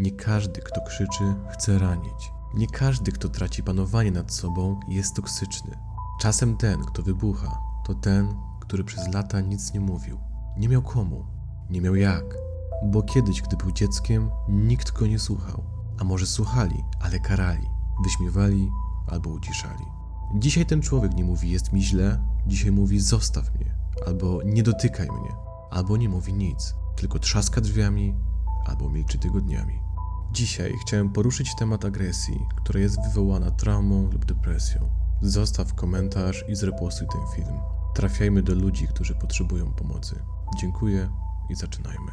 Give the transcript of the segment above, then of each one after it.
Nie każdy, kto krzyczy, chce ranić. Nie każdy, kto traci panowanie nad sobą, jest toksyczny. Czasem ten, kto wybucha, to ten, który przez lata nic nie mówił. Nie miał komu, nie miał jak. Bo kiedyś, gdy był dzieckiem, nikt go nie słuchał. A może słuchali, ale karali, wyśmiewali albo uciszali. Dzisiaj ten człowiek nie mówi jest mi źle, dzisiaj mówi zostaw mnie, albo nie dotykaj mnie, albo nie mówi nic, tylko trzaska drzwiami, albo milczy tygodniami. Dzisiaj chciałem poruszyć temat agresji, która jest wywołana traumą lub depresją. Zostaw komentarz i zrepostuj ten film. Trafiajmy do ludzi, którzy potrzebują pomocy. Dziękuję i zaczynajmy.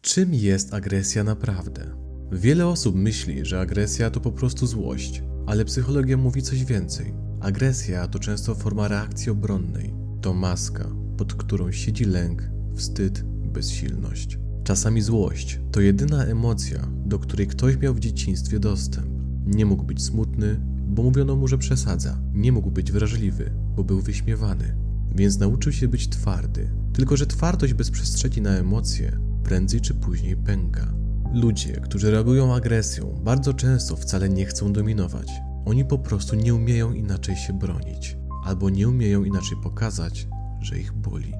Czym jest agresja naprawdę? Wiele osób myśli, że agresja to po prostu złość, ale psychologia mówi coś więcej. Agresja to często forma reakcji obronnej. To maska, pod którą siedzi lęk, wstyd, bezsilność. Czasami złość to jedyna emocja, do której ktoś miał w dzieciństwie dostęp. Nie mógł być smutny, bo mówiono mu, że przesadza. Nie mógł być wrażliwy, bo był wyśmiewany. Więc nauczył się być twardy. Tylko, że twardość bez przestrzeni na emocje prędzej czy później pęka. Ludzie, którzy reagują agresją, bardzo często wcale nie chcą dominować. Oni po prostu nie umieją inaczej się bronić, albo nie umieją inaczej pokazać, że ich boli.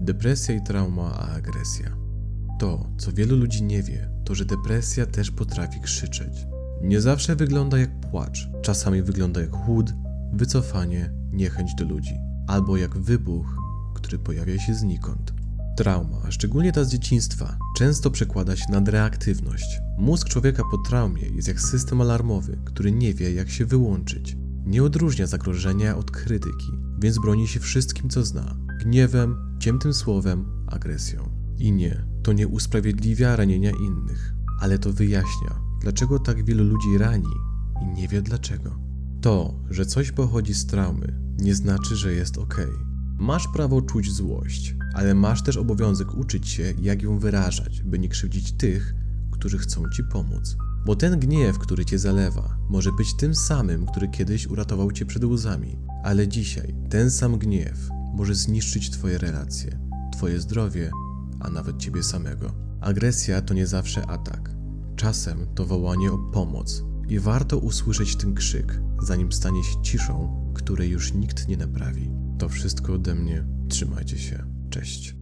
Depresja i trauma, a agresja. To, co wielu ludzi nie wie, to że depresja też potrafi krzyczeć. Nie zawsze wygląda jak płacz, czasami wygląda jak chłód, wycofanie, niechęć do ludzi, albo jak wybuch, który pojawia się znikąd. Trauma, a szczególnie ta z dzieciństwa, często przekłada się na reaktywność. Mózg człowieka po traumie jest jak system alarmowy, który nie wie, jak się wyłączyć. Nie odróżnia zagrożenia od krytyki, więc broni się wszystkim, co zna: gniewem, ciemnym słowem, agresją. I nie, to nie usprawiedliwia ranienia innych, ale to wyjaśnia, dlaczego tak wielu ludzi rani i nie wie dlaczego. To, że coś pochodzi z traumy, nie znaczy, że jest ok. Masz prawo czuć złość, ale masz też obowiązek uczyć się, jak ją wyrażać, by nie krzywdzić tych, którzy chcą ci pomóc. Bo ten gniew, który cię zalewa, może być tym samym, który kiedyś uratował cię przed łzami, ale dzisiaj ten sam gniew może zniszczyć twoje relacje, twoje zdrowie, a nawet ciebie samego. Agresja to nie zawsze atak. Czasem to wołanie o pomoc i warto usłyszeć ten krzyk, zanim stanie się ciszą, której już nikt nie naprawi. To wszystko ode mnie. Trzymajcie się. Cześć.